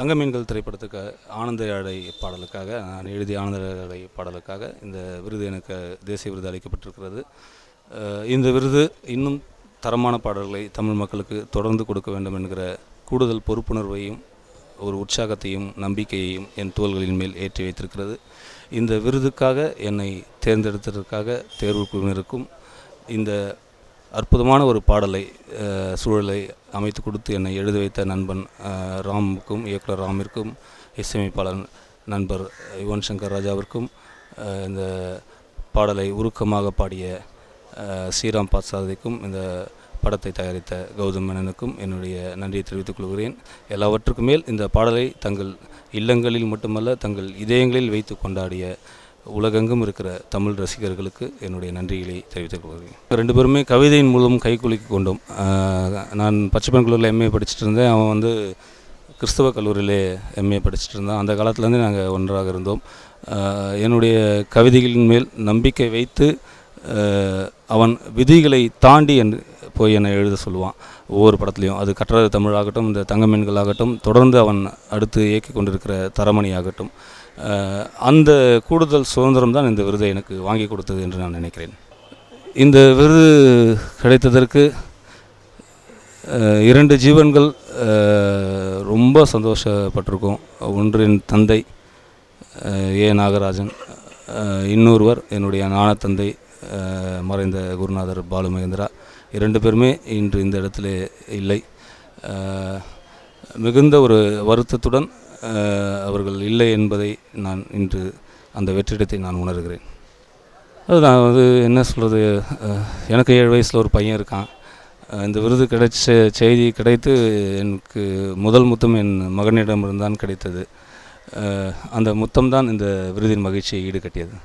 தங்கமீன்கள் திரைப்படத்துக்கு ஆனந்த ஆடை பாடலுக்காக நான் எழுதிய ஆனந்த ஆடை பாடலுக்காக இந்த விருது எனக்கு தேசிய விருது அளிக்கப்பட்டிருக்கிறது. இந்த விருது இன்னும் தரமான பாடல்களை தமிழ் மக்களுக்கு தொடர்ந்து கொடுக்க வேண்டும் என்கிற கூடுதல் பொறுப்புணர்வையும் ஒரு உற்சாகத்தையும் நம்பிக்கையையும் என் தோள்களின் மேல் ஏற்றி வைத்திருக்கிறது. இந்த விருதுக்காக என்னை தேர்ந்தெடுத்ததற்காக தேர்வு குழுவினருக்கும் இந்த அற்புதமான ஒரு பாடலை சூழலை அமைத்து கொடுத்து என்னை எழுத வைத்த நண்பன் ராமுக்கும் இயக்குனர் ராமிற்கும் இசையமைப்பாளர் நண்பர் யுவன் சங்கர் ராஜாவிற்கும் இந்த பாடலை உருக்கமாக பாடிய ஸ்ரீராம் பாசாரதிக்கும் இந்த படத்தை தயாரித்த கௌதம் மேனனுக்கும் என்னுடைய நன்றியை தெரிவித்துக் கொள்கிறேன். எல்லாவற்றுக்கும் மேல் இந்த பாடலை தங்கள் இல்லங்களில் மட்டுமல்ல தங்கள் இதயங்களில் வைத்து கொண்டாடிய உலகெங்கும் இருக்கிற தமிழ் ரசிகர்களுக்கு என்னுடைய நன்றிகளை தெரிவித்துக் கொள்கிறேன். ரெண்டு பேருமே கவிதையின் மூலம் கைகுலுக்கி கொண்டோம். நான் பச்சைப்பன் கல்லூரியில் எம்ஏ படிச்சுட்டு இருந்தேன். அவன் வந்து கிறிஸ்தவ கல்லூரியிலே எம்ஏ படிச்சுட்டு இருந்தான். அந்த காலத்துலேருந்து நாங்கள் ஒன்றாக இருந்தோம். என்னுடைய கவிதைகளின் மேல் நம்பிக்கை வைத்து அவன் விதிகளை தாண்டி என்று போய் என்னை எழுத சொல்லுவான். ஒவ்வொரு படத்துலையும். அது கற்றது தமிழாகட்டும் இந்த தங்கமீன்களாகட்டும் தொடர்ந்து அவன் அடுத்து இயக்கி கொண்டிருக்கிற தரமணி ஆகட்டும் அந்த கூடுதல் சுதந்திரம் தான் இந்த விருதை எனக்கு வாங்கி கொடுத்தது என்று நான் நினைக்கிறேன். இந்த விருது கிடைத்ததற்கு இரண்டு ஜீவன்கள் ரொம்ப சந்தோஷப்பட்டிருக்கோம். ஒன்றின் தந்தை ஏ நாகராஜன் இன்னொருவர் என்னுடைய நாணத்தந்தை மறைந்த குருநாதர் பாலு மகேந்திரா. இரண்டு பேருமே இன்று இந்த இடத்துல இல்லை. மிகுந்த ஒரு வருத்தத்துடன் அவர்கள் இல்லை என்பதை நான் இன்று அந்த வெற்றிடத்தை நான் உணர்கிறேன். அது நான் வந்து என்ன சொல்கிறது எனக்கு ஏழு வயசில் ஒரு பையன் இருக்கான். இந்த விருது கிடைச்ச செய்தி கிடைத்து எனக்கு முதல் முத்தம் என் மகனிடமிருந்தான் கிடைத்தது. அந்த முத்தம் தான் இந்த விருதின் மகிழ்ச்சியை ஈடுகட்டியது.